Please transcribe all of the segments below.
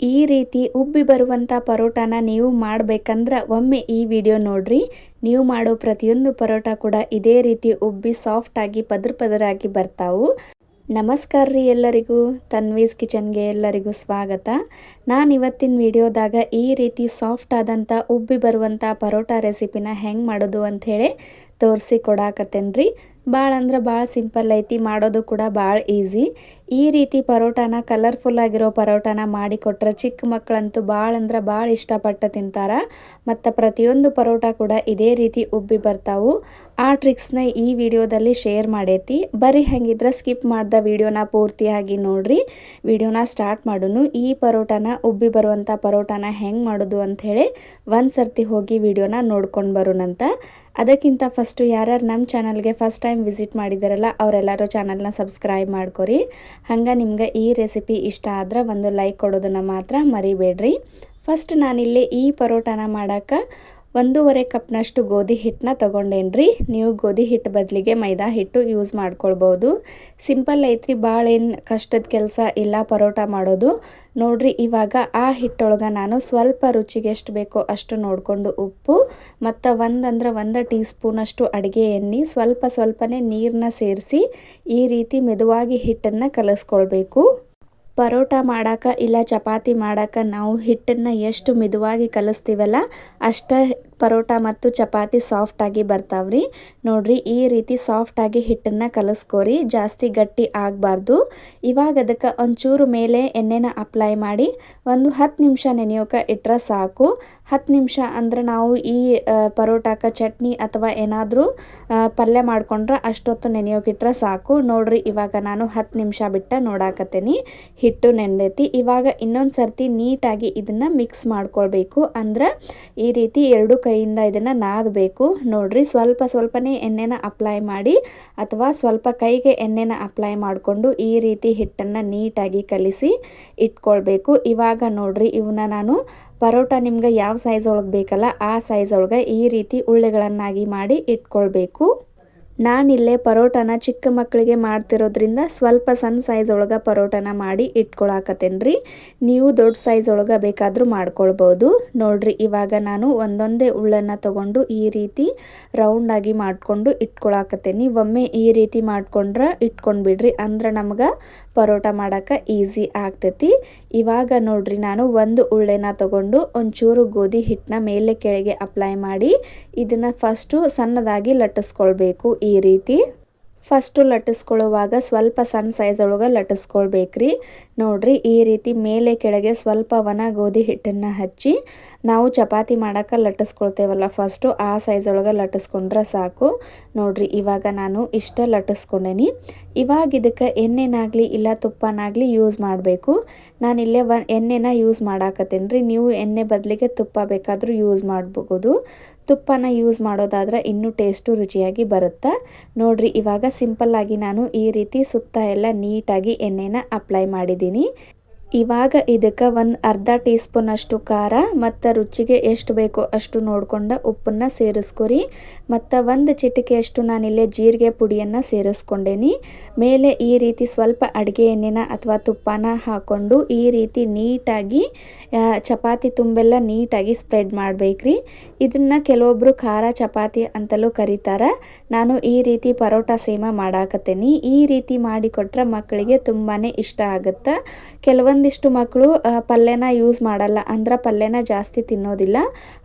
ಈ ರೀತಿ ಉಬ್ಬಿ ಬರುವಂಥ ಪರೋಟಾನ ನೀವು ಮಾಡಬೇಕಂದ್ರೆ ಒಮ್ಮೆ ಈ ವಿಡಿಯೋ ನೋಡ್ರಿ. ನೀವು ಮಾಡೋ ಪ್ರತಿಯೊಂದು ಪರೋಟ ಕೂಡ ಇದೇ ರೀತಿ ಉಬ್ಬಿ ಸಾಫ್ಟಾಗಿ ಪದ್ರ ಪದರಾಗಿ ಬರ್ತಾವು. ನಮಸ್ಕಾರ ರೀ ಎಲ್ಲರಿಗೂ ತನ್ವೀಸ್ ಕಿಚನ್ಗೆ ಎಲ್ಲರಿಗೂ ಸ್ವಾಗತ. ನಾನು ಇವತ್ತಿನ ವಿಡಿಯೋದಾಗ ಈ ರೀತಿ ಸಾಫ್ಟ್ ಆದಂಥ ಉಬ್ಬಿ ಬರುವಂಥ ಪರೋಟ ರೆಸಿಪಿನ ಹೆಂಗೆ ಮಾಡೋದು ಅಂಥೇಳಿ ತೋರಿಸಿ ಕೊಡಾಕತ್ತೇನೆ ರೀ ಭಾಳ ಅಂದ್ರೆ ಭಾಳ ಸಿಂಪಲ್ ಐತಿ, ಮಾಡೋದು ಕೂಡ ಭಾಳ ಈಸಿ ಈ ರೀತಿ ಪರೋಟಾನ ಕಲರ್ಫುಲ್ ಆಗಿರೋ ಪರೋಟಾನ ಮಾಡಿಕೊಟ್ರೆ ಚಿಕ್ಕ ಮಕ್ಕಳಂತೂ ಭಾಳ ಅಂದ್ರೆ ಭಾಳ ಇಷ್ಟಪಟ್ಟು ತಿಂತಾರ. ಮತ್ತು ಪ್ರತಿಯೊಂದು ಪರೋಟ ಕೂಡ ಇದೇ ರೀತಿ ಉಬ್ಬಿ ಬರ್ತಾವು. ಆ ಟ್ರಿಕ್ಸ್ನ ಈ ವಿಡಿಯೋದಲ್ಲಿ ಶೇರ್ ಮಾಡೈತಿ. ಬರೀ ಹೆಂಗಿದ್ರೆ ಸ್ಕಿಪ್ ಮಾಡ್ದ ವಿಡಿಯೋನ ಪೂರ್ತಿಯಾಗಿ ನೋಡ್ರಿ. ವಿಡಿಯೋನ ಸ್ಟಾರ್ಟ್ ಮಾಡೋನು. ಈ ಪರೋಟಾನ ಉಬ್ಬಿ ಬರುವಂಥ ಪರೋಟಾನ ಹೆಂಗೆ ಮಾಡೋದು ಅಂಥೇಳಿ ಒಂದು ಸರ್ತಿ ಹೋಗಿ ವಿಡಿಯೋನ ನೋಡ್ಕೊಂಡು ಬರೋಣಂತ ಅದಕ್ಕಿಂತ ಫಸ್ಟು ಯಾರ್ಯಾರು ನಮ್ಮ ಚಾನಲ್ಗೆ ಫಸ್ಟ್ ಟೈಮ್ ವಿಸಿಟ್ ಮಾಡಿದಾರಲ್ಲ, ಅವರೆಲ್ಲರೂ ಚಾನಲ್ನ ಸಬ್ಸ್ಕ್ರೈಬ್ ಮಾಡ್ಕೊರಿ. ಹಂಗೆ ನಿಮ್ಗೆ ಈ ರೆಸಿಪಿ ಇಷ್ಟ ಆದ್ರೆ ಒಂದು ಲೈಕ್ ಕೊಡೋದನ್ನು ಮಾತ್ರ ಮರಿಬೇಡ್ರಿ. ಫಸ್ಟ್ ನಾನಿಲ್ಲಿ ಈ ಪರೋಟಾನ ಮಾಡೋಕ್ಕೆ ಒಂದೂವರೆ ಕಪ್ನಷ್ಟು ಗೋಧಿ ಹಿಟ್ಟನ್ನ ತೊಗೊಂಡೇನ್ರಿ? ನೀವು ಗೋಧಿ ಹಿಟ್ಟು ಬದಲಿಗೆ ಮೈದಾ ಹಿಟ್ಟು ಯೂಸ್ ಮಾಡ್ಕೊಳ್ಬೋದು. ಸಿಂಪಲ್ ಐತ್ರಿ ಭಾಳ ಏನು ಕಷ್ಟದ ಕೆಲಸ ಇಲ್ಲ ಪರೋಟ ಮಾಡೋದು. ನೋಡ್ರಿ, ಇವಾಗ ಆ ಹಿಟ್ಟೊಳಗೆ ನಾನು ಸ್ವಲ್ಪ ರುಚಿಗೆ ಎಷ್ಟು ಬೇಕೋ ಅಷ್ಟು ನೋಡಿಕೊಂಡು ಉಪ್ಪು, ಮತ್ತು ಒಂದಂದ್ರೆ ಒಂದು ಟೀ ಸ್ಪೂನಷ್ಟು ಅಡುಗೆ ಎಣ್ಣೆ, ಸ್ವಲ್ಪ ಸ್ವಲ್ಪನೇ ನೀರನ್ನ ಸೇರಿಸಿ ಈ ರೀತಿ ಮೆದುವಾಗಿ ಹಿಟ್ಟನ್ನು ಕಲಿಸ್ಕೊಳ್ಬೇಕು. ಪರೋಟ ಮಾಡಾಕ ಇಲ್ಲ ಚಪಾತಿ ಮಾಡಾಕ ನಾವು ಹಿಟ್ಟನ್ನು ಎಷ್ಟು ಮಿದುವಾಗಿ ಕಲಿಸ್ತೀವಲ್ಲ ಅಷ್ಟ ಪರೋಟ ಮತ್ತು ಚಪಾತಿ ಸಾಫ್ಟಾಗಿ ಬರ್ತಾವ್ರಿ. ನೋಡ್ರಿ, ಈ ರೀತಿ ಸಾಫ್ಟಾಗಿ ಹಿಟ್ಟನ್ನು ಕಲಸ್ಕೋರಿ. ಜಾಸ್ತಿ ಗಟ್ಟಿ ಆಗಬಾರ್ದು. ಇವಾಗ ಅದಕ್ಕೆ ಒಂಚೂರು ಮೇಲೆ ಎಣ್ಣೆನ ಅಪ್ಲೈ ಮಾಡಿ ಒಂದು ಹತ್ತು ನಿಮಿಷ ನೆನೆಯೋಕೆ ಇಟ್ಟರೆ ಸಾಕು. ಹತ್ತು ನಿಮಿಷ ಅಂದ್ರೆ ನಾವು ಈ ಪರೋಟಾಕ ಚಟ್ನಿ ಅಥವಾ ಏನಾದರೂ ಪಲ್ಯ ಮಾಡ್ಕೊಂಡ್ರೆ ಅಷ್ಟೊತ್ತು ನೆನೆಯೋಕಿಟ್ರೆ ಸಾಕು. ನೋಡ್ರಿ, ಇವಾಗ ನಾನು ಹತ್ತು ನಿಮಿಷ ಬಿಟ್ಟ ನೋಡಾಕತ್ತೇನಿ. ಹಿಟ್ಟು ನೆನೆದೈತಿ ಇವಾಗ ಇನ್ನೊಂದು ಸರ್ತಿ ನೀಟಾಗಿ ಇದನ್ನು ಮಿಕ್ಸ್ ಮಾಡ್ಕೊಳ್ಬೇಕು. ಅಂದ್ರೆ ಈ ರೀತಿ ಎರಡು ಕೈಯಿಂದ ಇದನ್ನು ನಾದಬೇಕು. ನೋಡ್ರಿ ಸ್ವಲ್ಪ ಸ್ವಲ್ಪನೇ ಎಣ್ಣೆನ ಅಪ್ಲೈ ಮಾಡಿ ಅಥವಾ ಸ್ವಲ್ಪ ಕೈಗೆ ಎಣ್ಣೆನ ಅಪ್ಲೈ ಮಾಡಿಕೊಂಡು ಈ ರೀತಿ ಹಿಟ್ಟನ್ನು ನೀಟಾಗಿ ಕಲಿಸಿ ಇಟ್ಕೊಳ್ಬೇಕು. ಇವಾಗ ನೋಡ್ರಿ ಇವನ್ನ ನಾನು ಪರೋಟ ನಿಮ್ಗೆ ಯಾವ ಸೈಜ್ ಒಳಗೆ ಬೇಕಲ್ಲ ಆ ಸೈಜ್ ಒಳಗೆ ಈ ರೀತಿ ಉಳ್ಳೆಗಳನ್ನಾಗಿ ಮಾಡಿ ಇಟ್ಕೊಳ್ಬೇಕು. ನಾನಿಲ್ಲೇ ಪರೋಟನ ಚಿಕ್ಕ ಮಕ್ಕಳಿಗೆ ಮಾಡ್ತಿರೋದ್ರಿಂದ ಸ್ವಲ್ಪ ಸಣ್ಣ ಸೈಜ್ ಒಳಗೆ ಪರೋಟನ ಮಾಡಿ ಇಟ್ಕೊಳಕತ್ತೇನೆ ರೀ ನೀವು ದೊಡ್ಡ ಸೈಜ್ ಒಳಗೆ ಬೇಕಾದರೂ ಮಾಡ್ಕೊಳ್ಬೋದು. ನೋಡ್ರಿ, ಇವಾಗ ನಾನು ಒಂದೊಂದೇ ಉಳ್ಳನ್ನು ತಗೊಂಡು ಈ ರೀತಿ ರೌಂಡಾಗಿ ಮಾಡಿಕೊಂಡು ಇಟ್ಕೊಳಕತ್ತೇನೆ. ಒಮ್ಮೆ ಈ ರೀತಿ ಮಾಡ್ಕೊಂಡ್ರೆ ಇಟ್ಕೊಂಡ್ಬಿಡ್ರಿ. ಅಂದ್ರೆ ನಮ್ಗೆ ಪರೋಟ ಮಾಡೋಕೆ ಈಸಿ ಆಗ್ತೈತಿ. ಇವಾಗ ನೋಡ್ರಿ, ನಾನು ಒಂದು ಉಳ್ಳೆನ ತಗೊಂಡು ಒಂಚೂರು ಗೋಧಿ ಹಿಟ್ಟನ್ನ ಮೇಲೆ ಕೆಳಗೆ ಅಪ್ಲೈ ಮಾಡಿ ಇದನ್ನು ಫಸ್ಟು ಸಣ್ಣದಾಗಿ ಲಟ್ಟಿಸ್ಕೊಳ್ಬೇಕು. ರೀತಿ ಫಸ್ಟು ಲಟ್ಟಿಸ್ಕೊಳ್ಳುವಾಗ ಸ್ವಲ್ಪ ಸಣ್ಣ ಸೈಜ್ ಒಳಗೆ ಲಟ್ಟಿಸ್ಕೊಳ್ಬೇಕ್ರಿ. ನೋಡ್ರಿ, ಈ ರೀತಿ ಮೇಲೆ ಕೆಳಗೆ ಸ್ವಲ್ಪ ಒಣ ಗೋಧಿ ಹಿಟ್ಟನ್ನು ಹಚ್ಚಿ ನಾವು ಚಪಾತಿ ಮಾಡೋಕೆ ಲಟ್ಟಿಸ್ಕೊಳ್ತೇವಲ್ಲ ಫಸ್ಟು, ಆ ಸೈಜ್ ಒಳಗೆ ಲಟ್ಟಿಸ್ಕೊಂಡ್ರೆ ಸಾಕು. ನೋಡ್ರಿ, ಇವಾಗ ನಾನು ಇಷ್ಟ ಲಟ್ಟಿಸ್ಕೊಂಡೇನಿ. ಇವಾಗ ಇದಕ್ಕೆ ಎಣ್ಣೆನಾಗಲಿ ಇಲ್ಲ ತುಪ್ಪನಾಗಲಿ ಯೂಸ್ ಮಾಡಬೇಕು. ನಾನು ಇಲ್ಲೇ ಎಣ್ಣೆನ ಯೂಸ್ ಮಾಡಾಕತ್ತೇನೆ ರೀ ನೀವು ಎಣ್ಣೆ ಬದಲಿಗೆ ತುಪ್ಪ ಬೇಕಾದರೂ ಯೂಸ್ ಮಾಡ್ಬೋದು. ತುಪ್ಪನ ಯೂಸ್ ಮಾಡೋದಾದ್ರೆ ಇನ್ನೂ ಟೇಸ್ಟು ರುಚಿಯಾಗಿ ಬರುತ್ತೆ? ನೋಡ್ರಿ, ಇವಾಗ ಸಿಂಪಲ್ಲಾಗಿ ನಾನು ಈ ರೀತಿ ಸುತ್ತ ಎಲ್ಲ ನೀಟಾಗಿ ಎಣ್ಣೆನ ಅಪ್ಲೈ ಮಾಡಿದ್ದೀನಿ. ಇವಾಗ ಇದಕ್ಕೆ ಒಂದು ಅರ್ಧ ಟೀ ಸ್ಪೂನ್ ಅಷ್ಟು ಖಾರ ಮತ್ತು ರುಚಿಗೆ ಎಷ್ಟು ಬೇಕೋ ಅಷ್ಟು ನೋಡ್ಕೊಂಡು ಉಪ್ಪನ್ನು ಸೇರಿಸ್ಕೊರಿ. ಮತ್ತು ಒಂದು ಚಿಟಿಕೆಯಷ್ಟು ನಾನಿಲ್ಲೇ ಜೀರಿಗೆ ಪುಡಿಯನ್ನು ಸೇರಿಸ್ಕೊಂಡೇನಿ. ಮೇಲೆ ಈ ರೀತಿ ಸ್ವಲ್ಪ ಅಡುಗೆ ಎಣ್ಣೆನ ಅಥವಾ ತುಪ್ಪನ ಹಾಕ್ಕೊಂಡು ಈ ರೀತಿ ನೀಟಾಗಿ ಚಪಾತಿ ತುಂಬೆಲ್ಲ ನೀಟಾಗಿ ಸ್ಪ್ರೆಡ್ ಮಾಡಬೇಕ್ರಿ. ಇದನ್ನು ಕೆಲವೊಬ್ಬರು ಖಾರ ಚಪಾತಿ ಅಂತಲೂ ಕರೀತಾರೆ. ನಾನು ಈ ರೀತಿ ಪರೋಟ ಸೇಮ ಮಾಡಾಕತ್ತೇನಿ. ಈ ರೀತಿ ಮಾಡಿಕೊಟ್ರೆ ಮಕ್ಕಳಿಗೆ ತುಂಬಾ ಇಷ್ಟ ಆಗುತ್ತೆ? ಕೆಲವೊಂದು ಒಂದಿಷ್ಟು ಮಕ್ಕಳು ಪಲ್ಯನ ಯೂಸ್ ಮಾಡಲ್ಲ. ಅಂದ್ರೆ ಪಲ್ಯನ ಜಾಸ್ತಿ ತಿನ್ನೋದಿಲ್ಲ.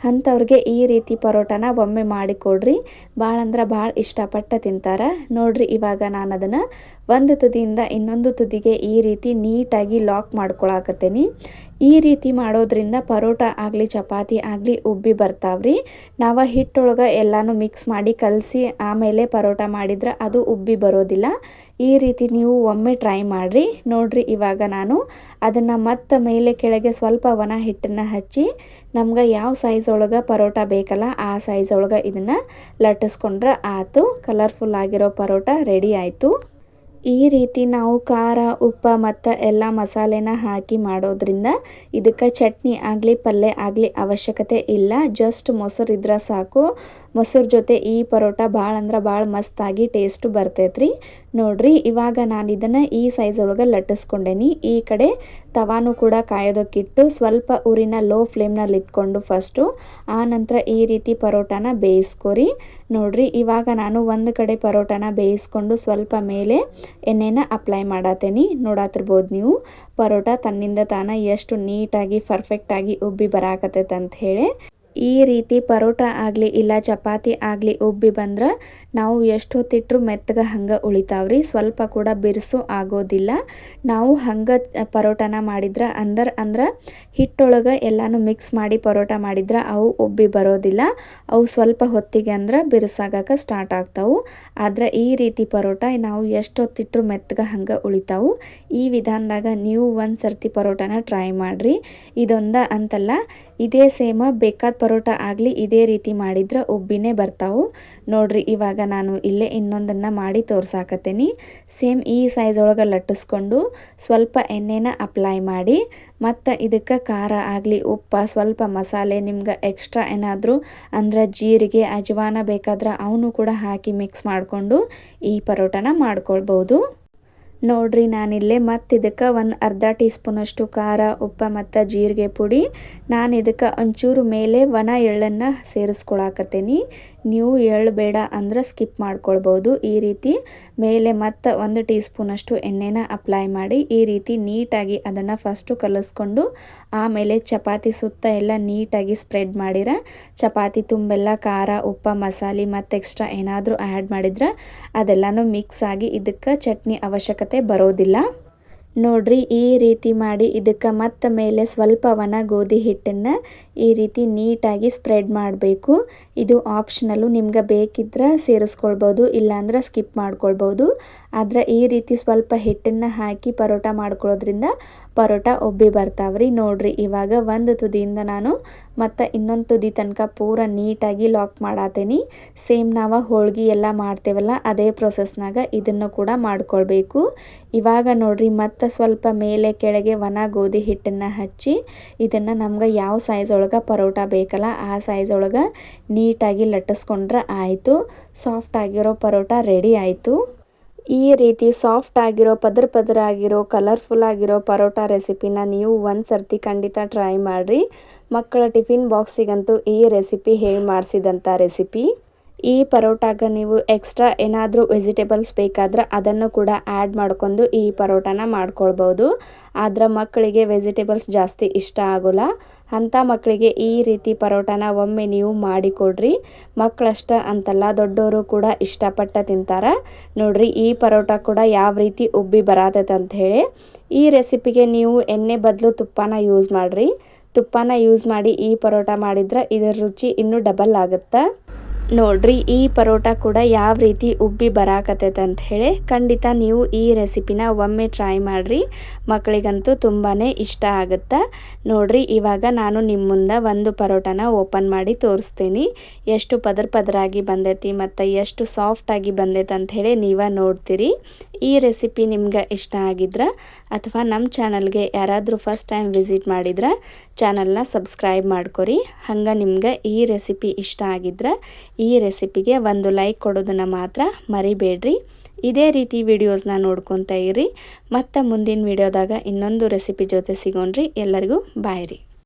ಅಂಥವ್ರಿಗೆ ಈ ರೀತಿ ಪರೋಟನ ಒಮ್ಮೆ ಮಾಡಿಕೊಡ್ರಿ ಭಾಳ ಅಂದ್ರೆ ಭಾಳ ಇಷ್ಟಪಟ್ಟು ತಿಂತಾರೆ. ನೋಡ್ರಿ ಇವಾಗ ನಾನು ಅದನ್ನು ಒಂದು ತುದಿಯಿಂದ ಇನ್ನೊಂದು ತುದಿಗೆ ಈ ರೀತಿ ನೀಟಾಗಿ ಲಾಕ್ ಮಾಡ್ಕೊಳಕತ್ತೀನಿ. ಈ ರೀತಿ ಮಾಡೋದ್ರಿಂದ ಪರೋಟ ಆಗಲಿ, ಚಪಾತಿ ಆಗಲಿ ಉಬ್ಬಿ ಬರ್ತಾವ್ರಿ. ನಾವು ಹಿಟ್ಟೊಳಗೆ ಎಲ್ಲನೂ ಮಿಕ್ಸ್ ಮಾಡಿ ಕಲಸಿ ಆಮೇಲೆ ಪರೋಟ ಮಾಡಿದ್ರೆ ಅದು ಉಬ್ಬಿ ಬರೋದಿಲ್ಲ. ಈ ರೀತಿ ನೀವು ಒಮ್ಮೆ ಟ್ರೈ ಮಾಡಿರಿ. ನೋಡ್ರಿ ಇವಾಗ ನಾನು ಅದನ್ನು ಮತ್ತೆ ಮೇಲೆ ಕೆಳಗೆ ಸ್ವಲ್ಪ ಒಣ ಹಿಟ್ಟನ್ನು ಹಚ್ಚಿ ನಮ್ಗೆ ಯಾವ ಸೈಜ್ ಒಳಗೆ ಪರೋಟ ಬೇಕಲ್ಲ ಆ ಸೈಜ್ ಒಳಗೆ ಇದನ್ನು ಲಟ್ಟಿಸ್ಕೊಂಡ್ರೆ ಆಯಿತು ಕಲರ್ಫುಲ್ ಆಗಿರೋ ಪರೋಟ ರೆಡಿ ಆಯಿತು. ಈ ರೀತಿ ನಾವು ಖಾರ, ಉಪ್ಪು ಮತ್ತು ಎಲ್ಲ ಮಸಾಲೆನ ಹಾಕಿ ಮಾಡೋದ್ರಿಂದ ಇದಕ್ಕೆ ಚಟ್ನಿ ಆಗಲಿ ಪಲ್ಯ ಆಗಲಿ ಅವಶ್ಯಕತೆ ಇಲ್ಲ. ಜಸ್ಟ್ ಮೊಸರು ಇದ್ರೆ ಸಾಕು. ಮೊಸರು ಜೊತೆ ಈ ಪರೋಟ ಭಾಳ ಅಂದ್ರೆ ಭಾಳ ಮಸ್ತಾಗಿ ಟೇಸ್ಟು ಬರ್ತೈತ್ರಿ. ನೋಡ್ರಿ, ಇವಾಗ ನಾನು ಇದನ್ನು ಈ ಸೈಜ್ ಒಳಗೆ ಲಟ್ಟಿಸ್ಕೊಂಡೇನಿ. ಈ ಕಡೆ ತವಾನು ಕೂಡ ಕಾಯೋದಕ್ಕಿಟ್ಟು ಸ್ವಲ್ಪ ಊರಿನ ಲೋ ಫ್ಲೇಮ್ನಲ್ಲಿ ಇಟ್ಕೊಂಡು ಫಸ್ಟು ಆ ನಂತರ ಈ ರೀತಿ ಪರೋಟಾನ ಬೇಯಿಸ್ಕೊರಿ. ನೋಡ್ರಿ, ಇವಾಗ ನಾನು ಒಂದು ಕಡೆ ಪರೋಟಾನ ಬೇಯಿಸ್ಕೊಂಡು ಸ್ವಲ್ಪ ಮೇಲೆ ಎಣ್ಣೆನ ಅಪ್ಲೈ ಮಾಡತ್ತೇನಿ ನೋಡಾತಿರ್ಬೋದು ನೀವು, ಪರೋಟ ತನ್ನಿಂದ ತಾನ ಎಷ್ಟು ನೀಟಾಗಿ ಪರ್ಫೆಕ್ಟಾಗಿ ಉಬ್ಬಿ ಬರಾಕತ್ತೈತೆ ಅಂತ ಹೇಳಿ. ಈ ರೀತಿ ಪರೋಟ ಆಗಲಿ, ಇಲ್ಲ ಚಪಾತಿ ಆಗಲಿ ಉಬ್ಬಿ ಬಂದ್ರೆ ನಾವು ಎಷ್ಟು ಹೊತ್ತಿಟ್ಟರು ಮೆತ್ತಗೆ ಹಂಗೆ ಉಳಿತಾವ್ರಿ. ಸ್ವಲ್ಪ ಕೂಡ ಬಿರುಸು ಆಗೋದಿಲ್ಲ. ನಾವು ಹಂಗೆ ಪರೋಟನ ಮಾಡಿದ್ರೆ ಅಂದರ್ ಅಂದ್ರೆ ಹಿಟ್ಟೊಳಗೆ ಎಲ್ಲಾನು ಮಿಕ್ಸ್ ಮಾಡಿ ಪರೋಟ ಮಾಡಿದ್ರೆ ಅವು ಉಬ್ಬಿ ಬರೋದಿಲ್ಲ. ಅವು ಸ್ವಲ್ಪ ಹೊತ್ತಿಗೆ ಅಂದ್ರೆ ಬಿರುಸಾಗಕ್ಕೆ ಸ್ಟಾರ್ಟ್ ಆಗ್ತಾವೆ. ಆದ್ರೆ ಈ ರೀತಿ ಪರೋಟ ನಾವು ಎಷ್ಟು ಹೊತ್ತಿಟ್ಟರು ಮೆತ್ತಗೆ ಹಂಗೆ ಉಳಿತಾವು. ಈ ವಿಧಾನದಾಗ ನೀವು ಒಂದು ಸರ್ತಿ ಪರೋಟನ ಟ್ರೈ ಮಾಡಿರಿ. ಇದೊಂದ ಅಂತಲ್ಲ ಇದೇ ಸೇಮ, ಬೇಕಾದ ಪರೋಟ ಆಗಲಿ ಇದೇ ರೀತಿ ಮಾಡಿದ್ರೆ ಉಬ್ಬಿನೇ ಬರ್ತಾವೆ. ನೋಡ್ರಿ, ಇವಾಗ ನಾನು ಇಲ್ಲೇ ಇನ್ನೊಂದನ್ನು ಮಾಡಿ ತೋರ್ಸಾಕತ್ತೀನಿ. ಸೇಮ್ ಈ ಸೈಜ್ ಒಳಗೆ ಲಟ್ಟಿಸ್ಕೊಂಡು ಸ್ವಲ್ಪ ಎಣ್ಣೆನ ಅಪ್ಲೈ ಮಾಡಿ, ಮತ್ತು ಇದಕ್ಕೆ ಖಾರ ಆಗಲಿ ಉಪ್ಪು, ಸ್ವಲ್ಪ ಮಸಾಲೆ, ನಿಮ್ಗೆ ಎಕ್ಸ್ಟ್ರಾ ಏನಾದರೂ ಅಂದ್ರೆ ಜೀರಿಗೆ, ಅಜವಾನ ಬೇಕಾದ್ರೆ ಅವನು ಕೂಡ ಹಾಕಿ ಮಿಕ್ಸ್ ಮಾಡಿಕೊಂಡು ಈ ಪರೋಟನ ಮಾಡ್ಕೊಳ್ಬೋದು. ನೋಡ್ರಿ, ನಾನಿಲ್ಲೇ. ಮತ್ತು ಇದಕ್ಕೆ ಒಂದು ಅರ್ಧ ಟೀ ಸ್ಪೂನಷ್ಟು ಖಾರ, ಉಪ್ಪು ಮತ್ತು ಜೀರಿಗೆ ಪುಡಿ. ನಾನು ಇದಕ್ಕೆ ಒಂಚೂರು ಮೇಲೆ ಒಣ ಎಳ್ಳನ್ನು ಸೇರಿಸ್ಕೊಳಕತ್ತೀನಿ. ನೀವು ಹೇಳಬೇಡ ಬೇಡ ಅಂದ್ರೆ ಸ್ಕಿಪ್ ಮಾಡ್ಕೊಳ್ಬೋದು. ಈ ರೀತಿ ಮೇಲೆ ಮತ್ತು ಒಂದು ಟೀ ಸ್ಪೂನಷ್ಟು ಎಣ್ಣೆನ ಅಪ್ಲೈ ಮಾಡಿ ಈ ರೀತಿ ನೀಟಾಗಿ ಅದನ್ನು ಫಸ್ಟು ಕಲಿಸ್ಕೊಂಡು ಆಮೇಲೆ ಚಪಾತಿ ಸುತ್ತ ಎಲ್ಲ ನೀಟಾಗಿ ಸ್ಪ್ರೆಡ್ ಮಾಡಿರ ಚಪಾತಿ ತುಂಬೆಲ್ಲ ಖಾರ, ಉಪ್ಪ, ಮಸಾಲೆ ಮತ್ತು ಎಕ್ಸ್ಟ್ರಾ ಏನಾದರೂ ಆ್ಯಡ್ ಮಾಡಿದ್ರೆ ಅದೆಲ್ಲನೂ ಮಿಕ್ಸ್ ಆಗಿ ಇದಕ್ಕೆ ಚಟ್ನಿ ಅವಶ್ಯಕತೆ ಬರೋದಿಲ್ಲ. ನೋಡ್ರಿ ಈ ರೀತಿ ಮಾಡಿ ಇದಕ್ಕೆ ಮತ್ತೆ ಮೇಲೆ ಸ್ವಲ್ಪ ಒಣ ಗೋಧಿ ಹಿಟ್ಟನ್ನು ಈ ರೀತಿ ನೀಟಾಗಿ ಸ್ಪ್ರೆಡ್ ಮಾಡಬೇಕು. ಇದು ಆಪ್ಷನಲ್ಲು ನಿಮ್ಗೆ ಬೇಕಿದ್ರೆ ಸೇರಿಸ್ಕೊಳ್ಬೋದು, ಇಲ್ಲಾಂದ್ರೆ ಸ್ಕಿಪ್ ಮಾಡ್ಕೊಳ್ಬೋದು. ಆದರೆ ಈ ರೀತಿ ಸ್ವಲ್ಪ ಹಿಟ್ಟನ್ನು ಹಾಕಿ ಪರೋಟ ಮಾಡ್ಕೊಳ್ಳೋದ್ರಿಂದ ಪರೋಟ ಒಬ್ಬಿ ಬರ್ತಾವ್ರಿ. ನೋಡ್ರಿ, ಇವಾಗ ಒಂದು ತುದಿಯಿಂದ ನಾನು ಮತ್ತು ಇನ್ನೊಂದು ತುದಿ ತನಕ ಪೂರ ನೀಟಾಗಿ ಲಾಕ್ ಮಾಡತ್ತೀನಿ ಸೇಮ್ ನಾವು ಹೋಳ್ಗೆ ಎಲ್ಲ ಮಾಡ್ತೇವಲ್ಲ, ಅದೇ ಪ್ರೊಸೆಸ್ನಾಗ ಇದನ್ನು ಕೂಡ ಮಾಡ್ಕೊಳ್ಬೇಕು. ಇವಾಗ ನೋಡ್ರಿ, ಮತ್ತು ಸ್ವಲ್ಪ ಮೇಲೆ ಕೆಳಗೆ ಒಣ ಗೋಧಿ ಹಿಟ್ಟನ್ನು ಹಚ್ಚಿ ಇದನ್ನು ನಮ್ಗೆ ಯಾವ ಸೈಜ್ ಒಳಗೆ ಪರೋಟ ಬೇಕಲ್ಲ, ಆ ಸೈಜ್ ಒಳಗೆ ನೀಟಾಗಿ ಲಟ್ಟಿಸ್ಕೊಂಡ್ರೆ ಆಯಿತು. ಸಾಫ್ಟ್ ಆಗಿರೋ ಪರೋಟ ರೆಡಿ ಆಯಿತು. ಈ ರೀತಿ ಸಾಫ್ಟ್ ಆಗಿರೋ, ಪದರ ಪದರ ಆಗಿರೋ ಕಲರ್ಫುಲ್ ಆಗಿರೋ ಪರೋಟ ರೆಸಿಪಿನ ನೀವು ಒಂದು ಸರ್ತಿ ಖಂಡಿತ ಟ್ರೈ ಮಾಡಿರಿ. ಮಕ್ಕಳ ಟಿಫಿನ್ ಬಾಕ್ಸಿಗಂತೂ ಈ ರೆಸಿಪಿ ಹೇಳಿ ಮಾಡಿಸಿದಂಥ ರೆಸಿಪಿ. ಈ ಪರೋಟಾಗ ನೀವು ಎಕ್ಸ್ಟ್ರಾ ಏನಾದರೂ ವೆಜಿಟೇಬಲ್ಸ್ ಬೇಕಾದ್ರೆ ಅದನ್ನು ಕೂಡ ಆ್ಯಡ್ ಮಾಡ್ಕೊಂಡು ಈ ಪರೋಟಾನ ಮಾಡ್ಕೊಳ್ಬೋದು. ಆದ್ರೆ ಮಕ್ಕಳಿಗೆ ವೆಜಿಟೇಬಲ್ಸ್ ಜಾಸ್ತಿ ಇಷ್ಟ ಆಗೋಲ್ಲ. ಅಂಥ ಮಕ್ಕಳಿಗೆ ಈ ರೀತಿ ಪರೋಟಾನ ಒಮ್ಮೆ ನೀವು ಮಾಡಿಕೊಡ್ರಿ. ಮಕ್ಕಳಷ್ಟ ಅಂತಲ್ಲ ದೊಡ್ಡವರು ಕೂಡ ಇಷ್ಟಪಟ್ಟ ತಿಂತಾರೆ. ನೋಡ್ರಿ, ಈ ಪರೋಟ ಕೂಡ ಯಾವ ರೀತಿ ಉಬ್ಬಿ ಬರತೈತೆ ಹೇಳಿ. ಈ ರೆಸಿಪಿಗೆ ನೀವು ಎಣ್ಣೆ ಬದಲು ತುಪ್ಪನ ಯೂಸ್ ಮಾಡಿರಿ. ತುಪ್ಪನ ಯೂಸ್ ಮಾಡಿ ಈ ಪರೋಟ ಮಾಡಿದ್ರೆ ಇದರ ರುಚಿ ಇನ್ನೂ ಡಬಲ್ ಆಗುತ್ತೆ? ನೋಡ್ರಿ, ಈ ಪರೋಟ ಕೂಡ ಯಾವ ರೀತಿ ಉಬ್ಬಿ ಬರಾಕತ್ತೈತೆ ಅಂತ ಹೇಳಿ ಖಂಡಿತ ನೀವು ಈ ರೆಸಿಪಿನ ಒಮ್ಮೆ ಟ್ರೈ ಮಾಡಿರಿ. ಮಕ್ಕಳಿಗಂತೂ ತುಂಬಾ ಇಷ್ಟ ಆಗುತ್ತೆ? ನೋಡ್ರಿ, ಇವಾಗ ನಾನು ನಿಮ್ಮ ಮುಂದೆ ಒಂದು ಪರೋಟನ ಓಪನ್ ಮಾಡಿ ತೋರಿಸ್ತೀನಿ. ಎಷ್ಟು ಪದರ ಪದರಾಗಿ ಬಂದೈತಿ ಮತ್ತು ಎಷ್ಟು ಸಾಫ್ಟಾಗಿ ಬಂದೈತೆ ಅಂತ ಹೇಳಿ ನೀವೇ ನೋಡ್ತೀರಿ. ಈ ರೆಸಿಪಿ ನಿಮ್ಗೆ ಇಷ್ಟ ಆಗಿದ್ರೆ ಅಥವಾ ನಮ್ಮ ಚಾನಲ್ಗೆ ಯಾರಾದರೂ ಫಸ್ಟ್ ಟೈಮ್ ವಿಸಿಟ್ ಮಾಡಿದ್ರೆ ಚಾನಲ್ನ ಸಬ್ಸ್ಕ್ರೈಬ್ ಮಾಡ್ಕೊರಿ. ಹಂಗೆ ನಿಮ್ಗೆ ಈ ರೆಸಿಪಿ ಇಷ್ಟ ಆಗಿದ್ರೆ ಈ ರೆಸಿಪಿಗೆ ಒಂದು ಲೈಕ್ ಕೊಡೋದನ್ನು ಮಾತ್ರ ಮರಿಬೇಡ್ರಿ. ಇದೇ ರೀತಿ ವಿಡಿಯೋಸ್ನ ನೋಡ್ಕೊತಾ ಇರಿ. ಮತ್ತು ಮುಂದಿನ ವಿಡಿಯೋದಾಗ ಇನ್ನೊಂದು ರೆಸಿಪಿ ಜೊತೆ ಸಿಗೋಣ್ರಿ. ಎಲ್ಲರಿಗೂ ಬಾಯ್ ರೀ.